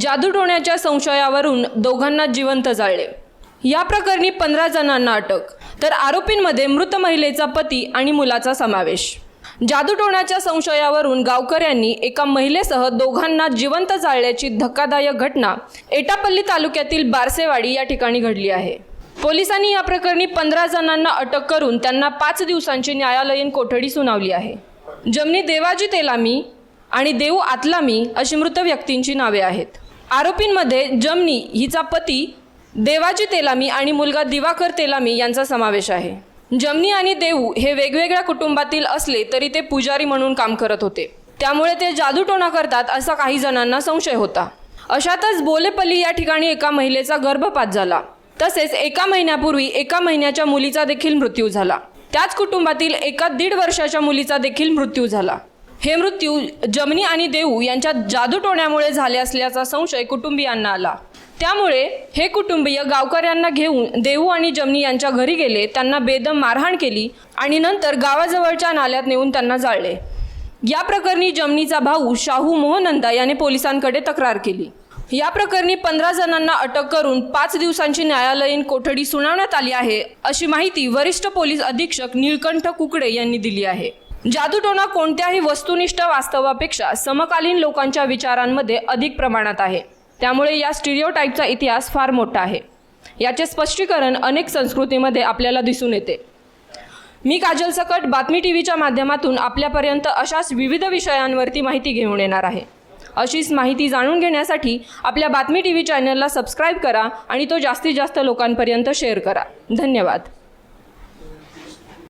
जादूटोण्याच्या संशयावरून दोघांना जिवंत जाळले. या प्रकरणी पंधरा जणांना अटक तर आरोपींमध्ये मृत महिलेचा पती आणि मुलाचा समावेश. जादूटोण्याच्या संशयावरून गावकऱ्यांनी एका महिलेसह दोघांना जिवंत जाळल्याची धक्कादायक घटना एटापल्ली तालुक्यातील बारसेवाडी या ठिकाणी घडली आहे. पोलिसांनी या प्रकरणी पंधरा जणांना अटक करून त्यांना पाच दिवसांची न्यायालयीन कोठडी सुनावली आहे. जमनी देवाजी तेलामी आणि देऊ आतलामी अशी मृत व्यक्तींची नावे आहेत. आरोपींमध्ये जमनी हिचा पती देवाजी तेलामी आणि मुलगा दिवाकर तेलामी यांचा समावेश आहे. जमनी आणि देऊ हे वेगवेगळ्या कुटुंबातील असले तरी ते पुजारी म्हणून काम करत होते. त्यामुळे ते जादूटोणा करतात असा काही जणांना संशय होता. अशातच बोलेपल्ली या ठिकाणी एका महिलेचा गर्भपात झाला. तसेच एका महिन्यापूर्वी एका महिन्याच्या मुलीचा देखील मृत्यू झाला. त्याच कुटुंबातील एका दीड वर्षाच्या मुलीचा देखील मृत्यू झाला. हे मृत्यू जमनी आणि देऊ यांच्या जादूटोण्यामुळे झाले असल्याचा संशय कुटुंबियांना आला. त्यामुळे हे कुटुंबीय गावकऱ्यांना घेऊन देऊ आणि जमनी यांच्या घरी गेले त्यांना बेदम मारहाण केली आणि नंतर गावाजवळच्या नाल्यात नेऊन त्यांना जाळले. या प्रकरणी जमनीचा भाऊ शाहू मोहनंदा याने पोलिसांकडे तक्रार केली. या प्रकरणी पंधरा जणांना अटक करून पाच दिवसांची न्यायालयीन कोठडी सुनावण्यात आली आहे अशी माहिती वरिष्ठ पोलीस अधीक्षक निळकंठ कुकडे यांनी दिली आहे. जादूटोणा कोणत्याही वस्तुनिष्ठ वास्तवापेक्षा समकालीन लोकांच्या विचारांमध्ये अधिक प्रमाणात आहे. त्यामुळे या स्टिरिओटाईपचा इतिहास फार मोठा आहे. याचे स्पष्टीकरण अनेक संस्कृतीमध्ये आपल्याला दिसून येते. मी काजल सकट बातमी टी व्हीच्या माध्यमातून आपल्यापर्यंत अशाच विविध विषयांवरती माहिती घेऊन येणार आहे. अशीच माहिती जाणून घेण्यासाठी आपल्या बातमी टी व्ही चॅनलला सबस्क्राईब करा आणि तो जास्तीत जास्त लोकांपर्यंत शेअर करा. धन्यवाद.